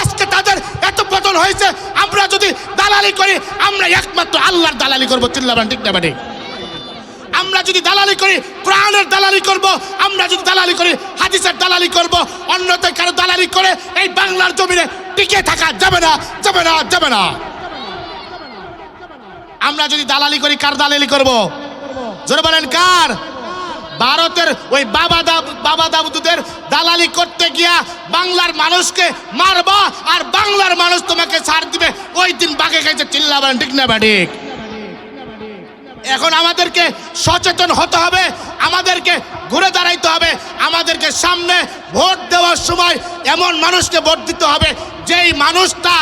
আজকে তাদের এত পতন হয়েছে, আমরা যদি দালালি করি, আমরা একমাত্র আল্লাহর দালালি করব। চিল্লাবান ঠিক না বাড়ি আমরা যদি দালালি করি, কোরআনের দালালি করব, আমরা যদি দালালি করি, হাদিসের দালালি করব অন্যথায় কারও দালালি করে এই বাংলার জমিনে টিকে থাকা যাবে না যাবে না যাবে না। আমরা যদি দালালি করি, কার দালালি করব? জোরে বলেন, কার? ভারতের ওই বাবা দাব, বাবা দাবুদের দালালি করতে গিয়া বাংলার মানুষকে মারবা আর বাংলার মানুষ তোমাকে ছাড় দিবে। ওই দিন বাঘে খাইছে চিল্লাবেন ঠিক না ব্যাঠিক এখন আমাদেরকে সচেতন হতে হবে, আমাদেরকে ঘুরে দাঁড়াইতে হবে, আমাদেরকে সামনে ভোট দেওয়ার সময় এমন মানুষকে ভোট দিতে হবে, যেই মানুষটা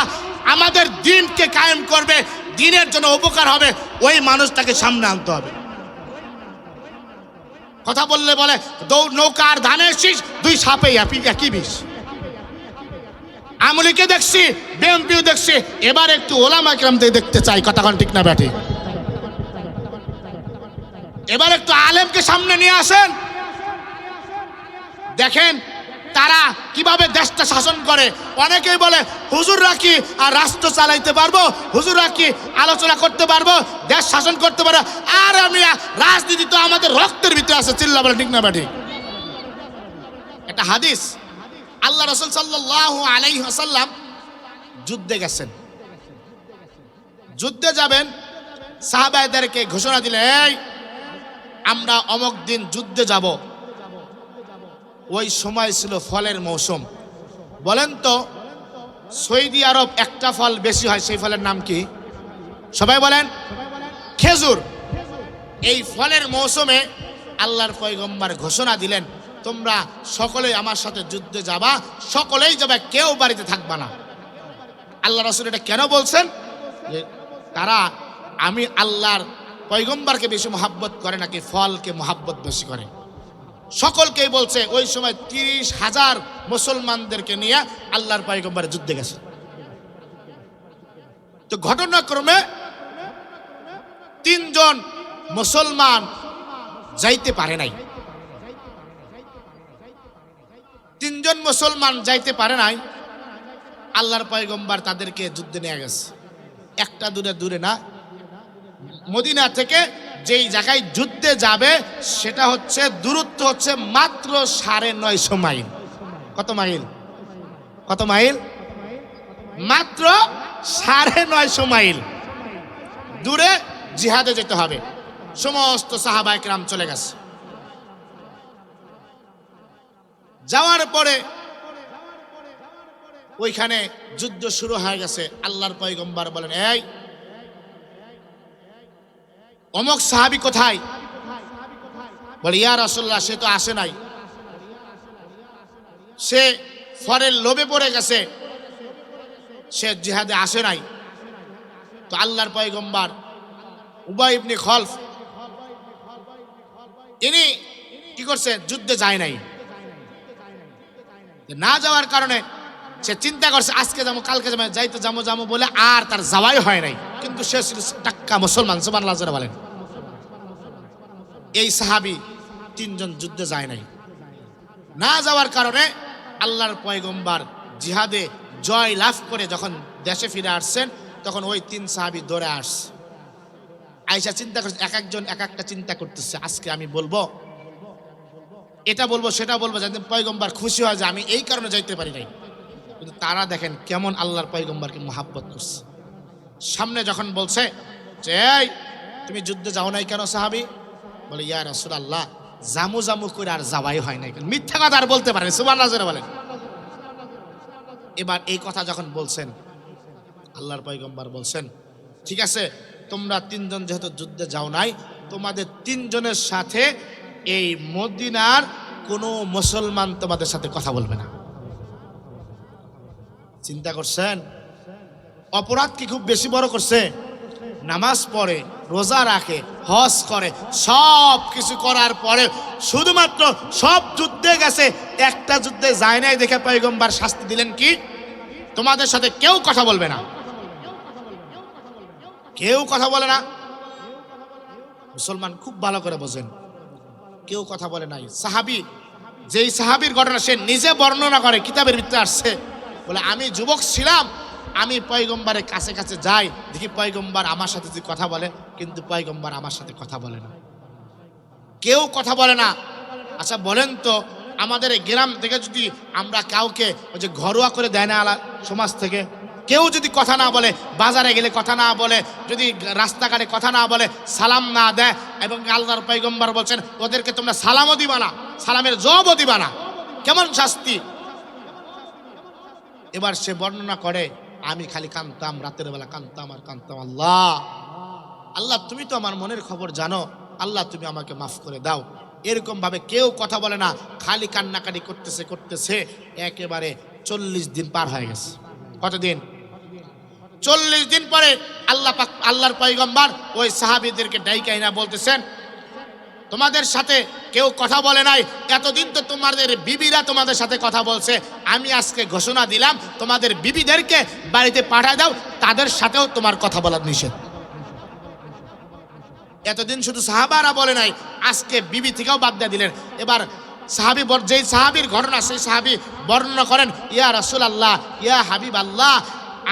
আমাদের দিনকে কায়েম করবে, দিনের জন্য উপকার হবে, ওই মানুষটাকে সামনে আনতে হবে। কথা বললে বলে, দৌ- নৌকার ধানের শীষ দুই সাপে একই বিষ। আমলিকে দেখছি, বিএমপিও দেখছি, এবার একটু ওলামা মাইক্রামতে দেখতে চাই, কথা কোন ঠিক না ব্যাটি। এবার একটু আলেমকে সামনে নিয়ে আসেন। দেখেন তারা কীভাবে দেশটা শাসন করে? অনেকেই বলে হুজুর রাখি আর রাষ্ট্র চালাইতে পারব? হুজুর রাখি আলোচনা করতে পারব? দেশ শাসন করতে পারব? আর আমি, রাজনীতি তো আমাদের রক্তের ভিতরে আছে, চিল্লা বলে, ঠিক না বাটি একটা হাদিস। আল্লাহ রসুল সাল্লাহ আলাইহি আসাল্লাম যুদ্ধে গেছেন। যুদ্ধে যাবেন সাহাবায়দেরকে ঘোষণা দিলে এই, আমরা অমক দিন যুদ্ধে যাব। ওই সময় ছিল ফলের মৌসুম। বলেন তো, সৌদি আরব একটা ফল বেশি হয়, সেই ফলের নাম কি? সবাই বলেন, খেজুর। এই ফলের মৌসুমে আল্লাহর পয়গম্বর ঘোষণা দিলেন, তোমরা সকলেই আমার সাথে যুদ্ধে যাবা, সকলেই যাবে, কেউ বাড়িতে থাকবা না। আল্লাহ রসুল এটা কেন বলছেন? তারা, আমি আল্লাহর পয়গম্বরকে বেশি মহাব্বত করে নাকি ফলকে মহাব্বত বেশি করে? সকলকেই বলছে, ওই সময় তিরিশ হাজার মুসলমানদেরকে নিয়ে আল্লাহর পয়গম্বরে যুদ্ধে গেছে। তো ঘটনাক্রমে তিনজন মুসলমান যাইতে পারে নাই। তিনজন মুসলমান যাইতে পারে নাই, আল্লাহর পয়গম্বর তাদেরকে যুদ্ধে নিয়ে গেছে। একটা দূরে দূরে না, মদিনা থেকে যেই জায়গায় যুদ্ধে যাবে, সেটা হচ্ছে দূরত্ব হচ্ছে মাত্র সাড়ে নয়শো মাইল। কত মাইল? কত মাইল? মাত্র সাড়ে নয়শো মাইল। দূরে জিহাদে যেতে হবে। সমস্ত সাহাবাইক রাম চলে গেছে। যাওয়ার পরে ওইখানে যুদ্ধ শুরু হয়ে গেছে। আল্লাহর পয়গম্বার বলেন, এই অমক সাহাবি কোথায়? বলে, ইয়া রাসূলুল্লাহ, সে তো আসে নাই। সে ফরের লোভে পড়ে গেছে। সে জিহাদে আসে নাই। তো আল্লাহর পয়গম্বর উবাই ইবনে খলফ, ইনি কি করছে? যুদ্ধে যায় নাই। না যাওয়ার কারণে সে চিন্তা করছে, আজকে যাব, কালকে যাব, যাইতে যাব যাব বলে আর তার যাওয়াই হয় নাই। কিন্তু সে ছিল টাক্কা মুসলমান সুমান লাজরা বলেন। এই সাহাবি তিনজন যুদ্ধে যায় নাই। না যাওয়ার কারণে আল্লাহর পয়গম্বার জিহাদে জয় লাভ করে যখন দেশে ফিরে আসছেন, তখন ওই তিন সাহাবি দৌড়ে আসছে আয়সা চিন্তা করছে, এক একজন এক একটা চিন্তা করতেছে, আজকে আমি বলব? এটা বলব, সেটা বলব যাতে পয়গম্বার খুশি হয় যে আমি এই কারণে যাইতে পারি নাই। কিন্তু তারা দেখেন কেমন আল্লাহর পয়গম্বরকে মহাব্বত করছে। সামনে যখন বলছে যে তুমি যুদ্ধে যাও নাই কেন সাহাবি? বলে, ইয়া রসুল আল্লাহ জামু জামু করে আর যাওয়াই হয় নাই মিথ্যা কথা আর বলতে পারেন সুবান বলেন। এবার এই কথা যখন বলছেন, আল্লাহর পয়গম্বর বলছেন, ঠিক আছে, তোমরা তিনজন যেহেতু যুদ্ধে যাও নাই, তোমাদের তিনজনের সাথে এই মদিনার কোনো মুসলমান তোমাদের সাথে কথা বলবে না। চিন্তা করছেন? অপরাধ কি খুব বেশি বড় করছে। নামাজ পড়ে, রোজা রাখে, হজ করে, সব কিছু করার পরে শুধুমাত্র সব যুদ্ধে গেছে, একটা যুদ্ধে যায় নাই দেখে পয়গম্বার শাস্তি দিলেন কি? তোমাদের সাথে কেউ কথা বলবে না। কেউ কথা বলে না। মুসলমান খুব ভালো করে বোঝেন। কেউ কথা বলে নাই। সাহাবি, যেই সাহাবির ঘটনা সে নিজে বর্ণনা করে, কিতাবের ভিতরে আসছে। বলে, আমি যুবক ছিলাম আমি পয়গম্বরের কাছে কাছে যাই, দেখি পয়গম্বর আমার সাথে যে কথা বলে, কিন্তু পয়গম্বার আমার সাথে কথা বলে না। কেউ কথা বলে না। আচ্ছা বলেন তো, আমাদের এই গ্রাম থেকে যদি আমরা কাউকে ওই যে ঘরোয়া করে দেয় না আলা- সমাজ থেকে, কেউ যদি কথা না বলে, বাজারে গেলে কথা না বলে, যদি রাস্তাঘাটে কথা না বলে, সালাম না দেয়, এবং আল্লাহর পৈগম্বর বলছেন, ওদেরকে তোমরা সালামও দিবা না, সালামের জবও দিবা না। কেমন শাস্তি? এবার সে বর্ণনা করে আমি খালি কানতাম রাতের বেলা কানতাম আর কানতাম আল্লাহ আল্লাহ, তুমি তো আমার মনের খবর জানো। আল্লাহ, তুমি আমাকে মাফ করে দাও। এরকম ভাবে কেউ কথা বলে না। খালি কান্নাকাটি করতেছে করতেছে, একেবারে চল্লিশ দিন পার হয়ে গেছে। কতদিন? চল্লিশ দিন পরে আল্লাহ আল্লাহর পয়গম্বর ওই সাহাবীদেরকে ডাইকাইনা বলতেছেন, তোমাদের সাথে কেউ কথা বলে নাই। এতদিন তো তোমাদের বিবিরা তোমাদের সাথে কথা বলছে। আমি আজকে ঘোষণা দিলাম, তোমাদের বিবিদেরকে বাড়িতে পাঠায় দাও, তাদের সাথেও তোমার কথা বলার নিষেধ। এতদিন শুধু সাহাবারা বলে নাই, আজকে বিবি থেকেও বাদ দিয়ে দিলেন। এবার সাহাবি যেই সাহাবির ঘটনা, সেই সাহাবি বর্ণনা করেন, ইয়া রাসূল আল্লাহ ইয়া হাবিব আল্লাহ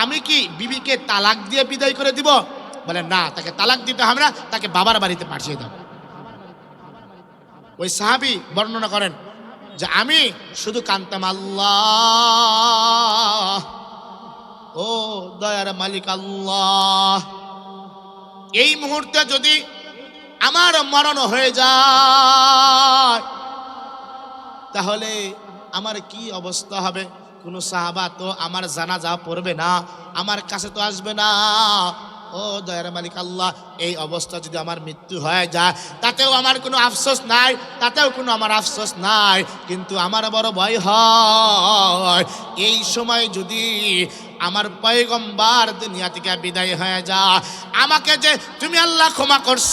আমি কি বিবিকে তালাক দিয়ে বিদায় করে দিব? বলে, না, তাকে তালাক দিতে হবে না, তাকে বাবার বাড়িতে পাঠিয়ে দাও। ওই সাহাবি বর্ণনা করেন যে আমি শুধু কান্তাম আল্লাহ। ও দয়ার মালিক আল্লাহ। এই মুহূর্তে যদি আমার মরণ হয়ে যায়, তাহলে আমার কি অবস্থা হবে? কোনো সাহাবা তো আমার জানাজা পড়বে না, আমার কাছে তো আসবে না। ও দয়ার মালিক আল্লাহ, এই অবস্থা যদি আমার মৃত্যু হয়ে যায়, তাতেও আমার কোনো আফসোস নাই, তাতেও কোনো আমার আফসোস নাই, কিন্তু আমার বড় ভয় হয়। এই সময় যদি আমার পয়গম্বার দুনিয়া থেকে বিদায় হয়ে যা। আমাকে যে তুমি আল্লাহ ক্ষমা করছ,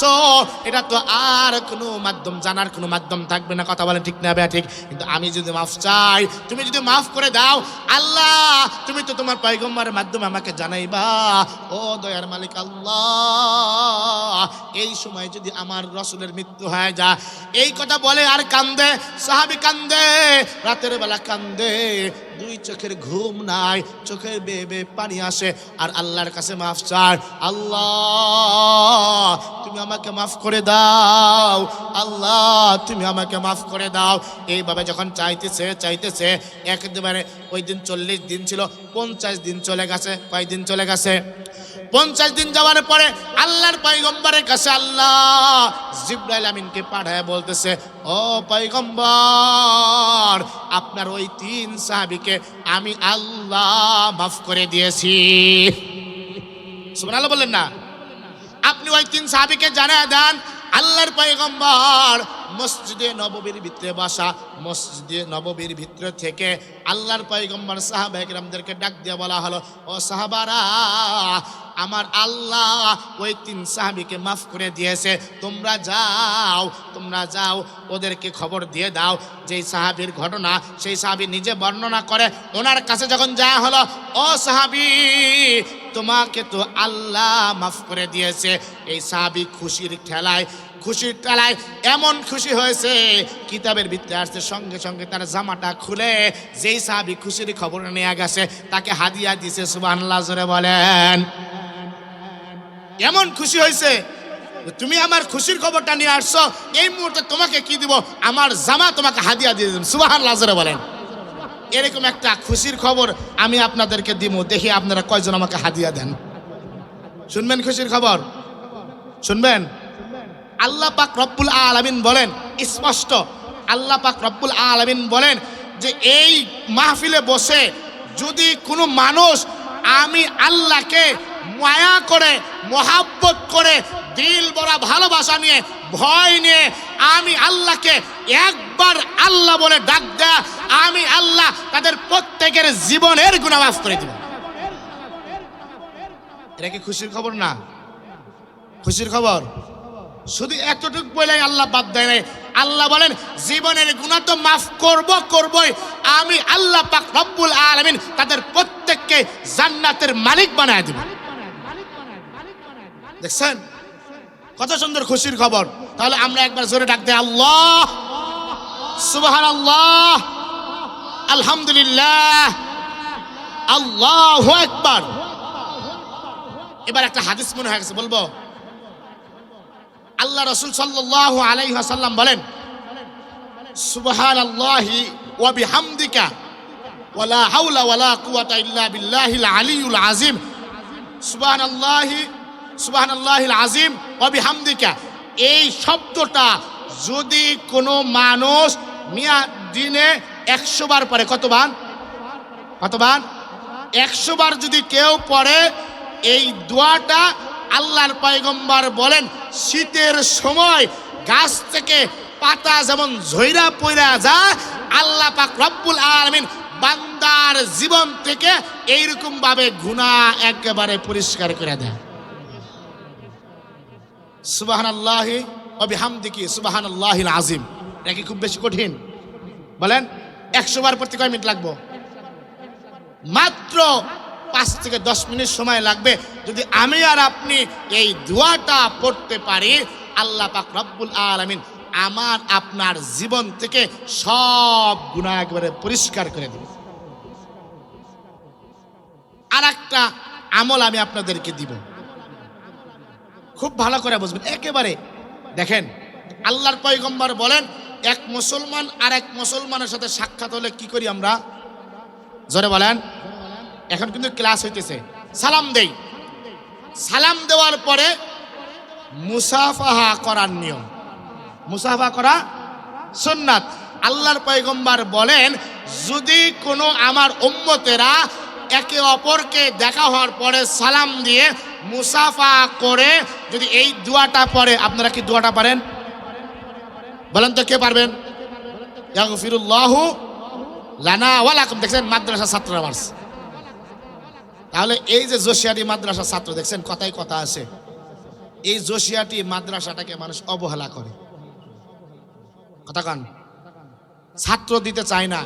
এটা তো আর কোনো মাধ্যম, জানার কোনো মাধ্যম থাকবে না। কথা বলে ঠিক না বেয়া ঠিক? কিন্তু আমি যদি মাফ চাই, তুমি যদি মাফ করে দাও, আল্লাহ, তুমি তো তোমার পয়গম্বরের মাধ্যমে আমাকে জানাইবা। ও দয়ার মালিক আল্লাহ, এই সময় যদি আমার রসুলের মৃত্যু হয়ে যা। এই কথা বলে আর কান্দে, সাহাবি কান্দে, রাতের বেলা কান্দে দুই চোখের ঘুম নাই, চোখের বেয়ে বেয়ে পানি আসে, আর আল্লাহর কাছে মাফ চায়, আল্লাহ, তুমি আমাকে মাফ করে দাও, আল্লাহ, তুমি আমাকে মাফ করে দাও। এইভাবে যখন চাইতেছে চাইতেছে একেবারে ওই দিন চল্লিশ দিন ছিল, পঞ্চাশ দিন চলে গেছে, কয়দিন চলে গেছে? পঞ্চাশ দিন যাওয়ার পরে আল্লাহর পয়গম্বরের কাছে আল্লাহ জিব্রাইল আমিনকে পাঠায় বলতেছে, ও পয়গম্বর, আপনার ওই তিন সাহাবিকে আমি আল্লাহ মাফ করে দিয়েছি। সুবহানাল্লাহ বললেন না। আপনি ওই তিন সাহাবিকে জানায় দেন, আল্লাহর পয়গম্বর মসজিদে নববীর ভিতরে বসা, মসজিদে নববীর ভিতরে থেকে আল্লাহর পয়গম্বর সাহাবা একরামদেরকে ডাক দিয়ে বলা হলো, ও সাহাবারা আমার আল্লাহ ওই তিন সাহাবিকে মাফ করে দিয়েছে। তোমরা যাও তোমরা যাও, ওদেরকে খবর দিয়ে দাও। যেই সাহাবির ঘটনা, সেই সাহাবি নিজে বর্ণনা করে, ওনার কাছে যখন যাওয়া হলো, ও সাহাবি, তোমাকে তো আল্লাহ মাফ করে দিয়েছে। এই সাহাবি খুশির ঠেলায় খুশির ঠেলায় এমন খুশি হয়েছে, কিতাবের ভিতরে আসছে, সঙ্গে সঙ্গে তার জামাটা খুলে, যেই সাহাবি খুশির খবর নিয়ে গেছে, তাকে হাদিয়া দিছে, সুবহানাল্লাহ জোরে বলেন। এমন খুশি হয়েছে তুমি আমার খুশির খবরটা নিয়ে আসছো, এই মুহূর্তে তোমাকে কি দিব? আমার জামা তোমাকে হাদিয়া দিয়ে দেব সুবহানাল্লাহ, জোরে বলেন। এরকম একটা খুশির খবর আমি আপনাদেরকে দিব দেখি আপনারা কয়জন আমাকে হাদিয়া দেন। শুনবেন খুশির খবর? শুনবেন? আল্লাহ পাক রব্বুল আলামিন বলেন, স্পষ্ট, আল্লাহ পাক রব্বুল আলামিন বলেন যে এই মাহফিলে বসে যদি কোনো মানুষ আমি আল্লাহকে মায়া করে, মহাব্বত করে, দিল বড়া ভালোবাসা নিয়ে, ভয় নিয়ে আমি আল্লাহকে একবার আল্লাহ বলে ডাক দেয়া, আমি আল্লাহ তাদের প্রত্যেকের জীবনের গুণা মাফ করে দিব। এটা কি খুশির খবর না? খুশির খবর? শুধু এতটুকু বলে আল্লাহ বাদ দেয় নাই। আল্লাহ বলেন, জীবনের গুণা তো মাফ করব, করবই। আমি আল্লাহ পাক রব্বুল আলামিন তাদের প্রত্যেককে জান্নাতের মালিক বানায় দিব। দেখছেন? কত সুন্দর খুশির খবর। তাহলে আমরা একবার জোরে ডাক দেয় আল্লাহ! সুবহান আল্লাহ আলহামদুলিল্লাহ! আল্লাহ একবার এবার একটা হাদিস মনে হয়ে গেছে, বলব? আল্লাহ রসুল সাল্লাহ আলাইহাসাল্লাম বলেন সুবহান আল্লাহি ওয়া বিহামদিকা ওয়ালা হাওলা ওয়ালা কুওয়াতা ইল্লা বিল্লাহিল আলিয়ুল আযীম। সুবহান আল্লাহি সুবহান আল্লাহিল আযীম, ওয়া বিহামদিকা। এই শব্দটা যদি কোনো মানুষ মিয়া দিনে একশো বার পরে কতবার? কতবার? একশো বার যদি কেউ পড়ে, এই দোয়াটা আল্লাহর পয়গম্বর বলেন, শীতের সময় গাছ থেকে পাতা যেমন ঝইরা পইরা যায়, আল্লাহ পাক রব্বুল আলামিন বান্দার জীবন থেকে এইরকম ভাবে গুণা একেবারে পরিষ্কার করে দেয় সুবাহান আল্লাহ অবিহামদিকি সুবাহান আল্লাহ আজিম এটা কি খুব বেশি কঠিন? বলেন, একশো বার পড়তে কয় মিনিট লাগবো? মাত্র পাঁচ থেকে দশ মিনিট সময় লাগবে। যদি আমি আর আপনি এই দোয়াটা পড়তে পারি, আল্লাহ পাক রব্বুল আলামিন আমার আপনার জীবন থেকে সব গুণা একবারে পরিষ্কার করে দেবে আর একটা আমল আমি আপনাদেরকে দিব। খুব ভালো করে বুঝবেন। একেবারে, দেখেন, আল্লাহর পয়গম্বর বলেন, এক মুসলমান আর এক মুসলমানের সাথে সাক্ষাৎ হলে কি করি আমরা? জোরে বলেন। এখন কিন্তু ক্লাস হইতেছে। সালাম দেই। সালাম দেওয়ার পরে মুসাফাহা করার নিয়ম। মুসাফা করা সুন্নাত। আল্লাহর পয়গম্বর বলেন, যদি কোনো আমার উম্মতেরা একে অপরকে দেখা হওয়ার পরে সালাম দিয়ে মুসাফা করে যদি এই দোয়াটা পড়ে, আপনারা কি দোয়াটা পারেন? বলেন তো কে পারবেন? ইয়াগফিরুল্লাহু লানা ওয়ালাকুম দেখছেন মাদ্রাসা ছাত্ররা মার্স তাহলে এই যে জোশিয়াটি মাদ্রাসা ছাত্র, দেখছেন কথাই কথা আছে। এই জোশিয়াটি মাদ্রাসাটাকে মানুষ অবহেলা করে। কথা কান। ছাত্র দিতে চায় না,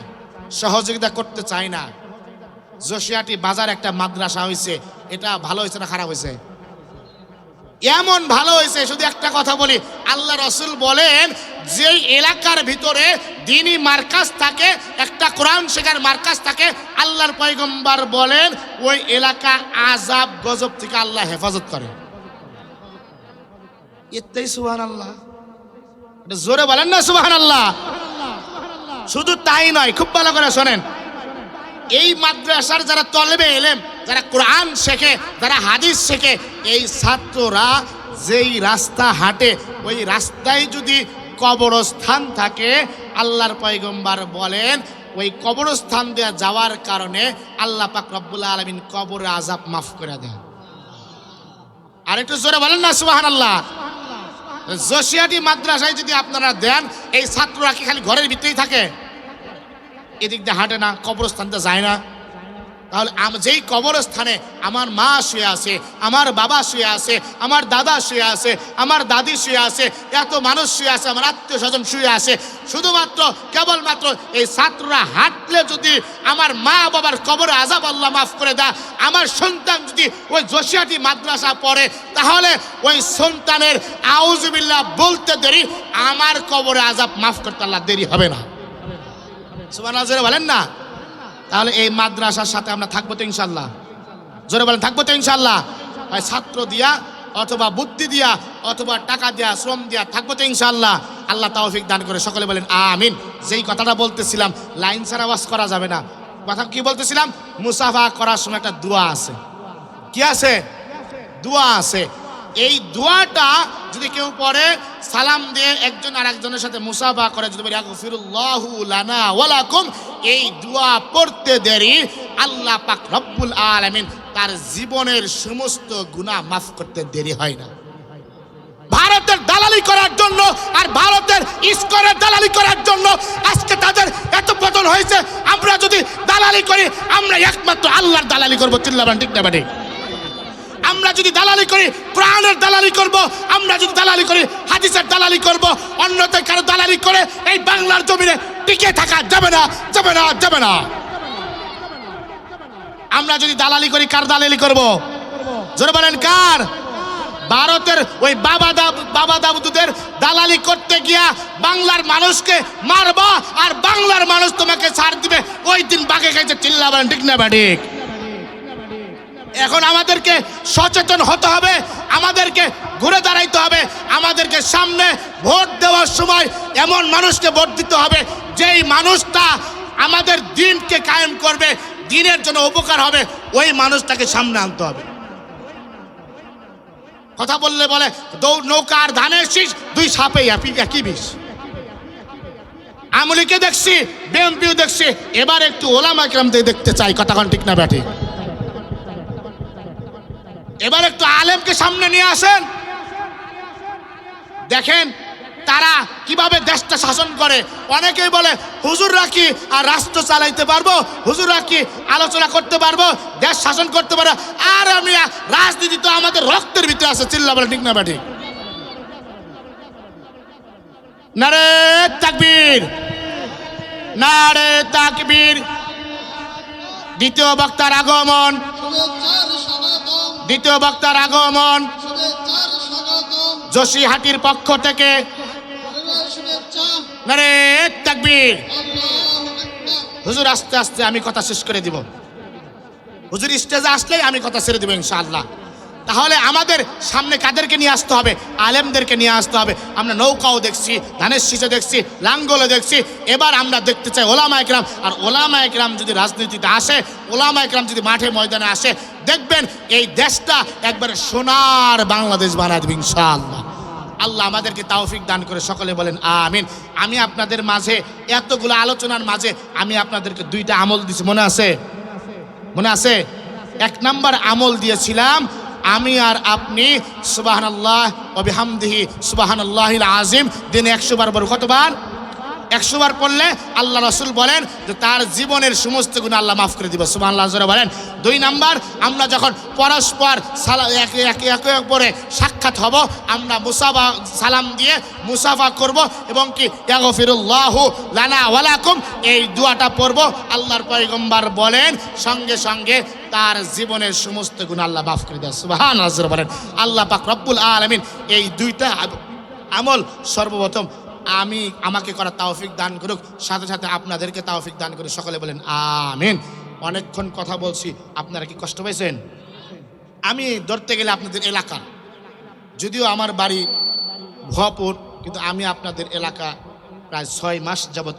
সহযোগিতা করতে চায় না। জোশিয়াটি বাজার একটা মাদ্রাসা হয়েছে এটা ভালো হয়েছে না খারাপ হয়েছে? এমন ভালো হয়েছে, শুধু একটা কথা বলি, আল্লাহ রসুল বলেন যে এলাকার ভিতরে দিনই মার্কাজ থাকে, একটা কোরআন শেখার মার্কাজ থাকে, আল্লাহর পয়গম্বার বলেন, ওই এলাকা আজাব গজব থেকে আল্লাহ হেফাজত করে। এতেই সুহান আল্লাহ জোরে বলেন না সুবাহান আল্লাহ শুধু তাই নয়, খুব ভালো করে শোনেন। এই মাদ্রাসার যারা তলবে এলেম যারা কোরআন শেখে, যারা হাদিস শেখে, এই ছাত্ররা যেই রাস্তা হাঁটে, ওই রাস্তায় যদি কবরস্থান থাকে, আল্লাহর পয়গম্বর বলেন, ওই কবরস্থান দেওয়া যাওয়ার কারণে আল্লাহ পাক রব্বুল আলমিন কবরে আজাব মাফ করে দেন। আর একটু জোরে বলেন না সুবাহান আল্লাহ জোশিয়াটি মাদ্রাসায় যদি আপনারা দেন, এই ছাত্ররা কি খালি ঘরের ভিতরেই থাকে? এদিক দিয়ে হাঁটে না কবরস্থানতে যায় না। তাহলে যেই কবরস্থানে আমার মা শুয়ে আছে, আমার বাবা শুয়ে আছে, আমার দাদা শুয়ে আছে, আমার দাদি শুয়ে আছে, এত মানুষ শুয়ে আছে, আমার আত্মীয় স্বজন শুয়ে আছে, শুধুমাত্র, কেবলমাত্র এই ছাত্ররা হাঁটলে যদি আমার মা বাবার কবরে আজাব আল্লাহ মাফ করে দেয়, আমার সন্তান যদি ওই জোশিয়াটি মাদ্রাসা পড়ে, তাহলে ওই সন্তানের আউজুবিল্লাহ বলতে দেরি, আমার কবরে আজাব মাফ করতে আল্লাহ দেরি হবে না। সুবান বলেন না। তাহলে এই মাদ্রাসার সাথে আমরা থাকব তো ইনশাল্লাহ জোরে বলেন, থাকব তো ইনশাল্লাহ ছাত্র দিয়া অথবা বুদ্ধি দিয়া অথবা টাকা দিয়া, শ্রম দিয়া থাকব তো ইনশাল্লাহ আল্লাহ তাওফিক দান করে, সকলে বলেন আমিন। যেই কথাটা বলতেছিলাম, লাইন ছাড়া ওয়াজ করা যাবে না। কথা কি বলতেছিলাম? মুসাফা করার সময় একটা দোয়া আছে। কি আছে? দোয়া আছে। এই দোয়াটা যদি কেউ পড়ে, সালাম দিয়ে একজন আর একজনের সাথে মুসাফা করে, যদি লানা ওয়ালাকুম এই দোয়া পড়তে দেরি। আল্লাহ পাক রব্বুল আলামিন তার জীবনের সমস্ত গুনাহ মাফ করতে দেরি হয় না। ভারতের দালালি করার জন্য আর ভারতের ইস্কনের দালালি করার জন্য আজকে তাদের এত পতন হয়েছে। আমরা যদি দালালি করি, আমরা একমাত্র আল্লাহর দালালি করব। চিল্লাবান, ঠিক না আমরা যদি দালালি করি প্রাণের দালালি করব, আমরা যদি দালালি করি, হাদিসের দালালি করব, অন্যতে কারও দালালি করে এই বাংলার জমিনে টিকে থাকা যাবে না যাবে না যাবে না। আমরা যদি দালালি করি, কার দালালি করব? জোরে বলেন, কার? ভারতের ওই বাবা দাব, বাবা দাবুদের দালালি করতে গিয়া বাংলার মানুষকে মারবা, আর বাংলার মানুষ তোমাকে ছাড় দিবে। ওই দিন বাঘে খাইছে চিল্লা বলেন ঠিক না বা ঠিক এখন আমাদেরকে সচেতন হতে হবে, আমাদেরকে ঘুরে দাঁড়াইতে হবে, আমাদেরকে সামনে ভোট দেওয়ার সময় এমন মানুষকে ভোট দিতে হবে, যেই মানুষটা আমাদের দিনকে কায়েম করবে, দিনের জন্য উপকার হবে, ওই মানুষটাকে সামনে আনতে হবে। কথা বললে বলে দৌড় নৌকার ধানের শীষ, দুই সাপে একই বিষ। আমলিকে দেখছি, বিএমপিও দেখছি, এবার একটু ওলামা কিরামদের দেখতে চাই কথাখন ঠিক না ব্যাটি এবার একটু আলেমকে সামনে নিয়ে আসেন। দেখেন তারা কীভাবে দেশটা শাসন করে। অনেকেই বলে হুজুর রাখি আর রাষ্ট্র চালাইতে পারব? হুজুর রাখি আলোচনা করতে পারব? দেশ শাসন করতে পারব? আর আমি রাজনীতি তো আমাদের রক্তের ভিতরে আছে। চিল্লা বলে, ঠিক না ব্যাটি? নারে তাকবীর নারে তাকবীর। দ্বিতীয় বক্তার আগমন। দ্বিতীয় বক্তার আগমন। হাটির পক্ষ থেকে। হুজুর আস্তে আস্তে আমি কথা শেষ করে দিব। হুজুর স্টেজে আসলেই আমি কথা ছেড়ে দিব ইনশাআল্লাহ। তাহলে আমাদের সামনে কাদেরকে নিয়ে আসতে হবে? আলেমদেরকে নিয়ে আসতে হবে। আমরা নৌকাও দেখছি, ধানের শীষে দেখছি লাঙ্গলে দেখছি। এবার আমরা দেখতে চাই ওলামা একরাম। আর ওলামা একরাম যদি রাজনীতিতে আসে, ওলামা একরাম যদি মাঠে ময়দানে আসে, দেখবেন এই দেশটা একবারে সোনার বাংলাদেশ বানায় দেবে ইনশাআল্লাহ। আল্লাহ আমাদেরকে তাওফিক দান করে সকলে বলেন, আমিন। আমি আপনাদের মাঝে, এতগুলো আলোচনার মাঝে আমি আপনাদেরকে দুইটা আমল দিছি। মনে আছে? মনে আছে? এক নাম্বার আমল দিয়েছিলাম আমি আর আপনি সুবাহান আল্লাহ অবিহামদিহি সুবাহান আল্লাহ আজিম দিনে একশো বার বড় কতবার? একশো বার পড়লে আল্লাহ রসুল বলেন যে তার জীবনের সমস্ত গুণ আল্লাহ মাফ করে দিব। সুবাহ আল্লাহ বলেন। দুই নাম্বার, আমরা যখন পরস্পর একে একে একে অপরে সাক্ষাৎ হব, আমরা মুসাফা সালাম দিয়ে মুসাফা করব এবং কি, ইয়াগফিরুল্লাহ লানা ওয়ালাকুম এই দুয়াটা পড়ব। আল্লাহর পয়গম্বর বলেন, সঙ্গে সঙ্গে তার জীবনের সমস্ত গুণ আল্লাহ মাফ করে দেয় সুবহান আল্লাহ বলেন, আল্লাহ পাক রব্বুল আলামিন এই দুইটা আমল সর্বপ্রথম আমি আমাকে করা তাওফিক দান করুক, সাথে সাথে আপনাদেরকে তাওফিক দান করে সকলে বলেন, আমিন। অনেকক্ষণ কথা বলছি, আপনারা কি কষ্ট পেয়েছেন আমি ধরতে গেলে আপনাদের এলাকা। যদিও আমার বাড়ি ভপুর কিন্তু আমি আপনাদের এলাকা প্রায় ছয় মাস যাবৎ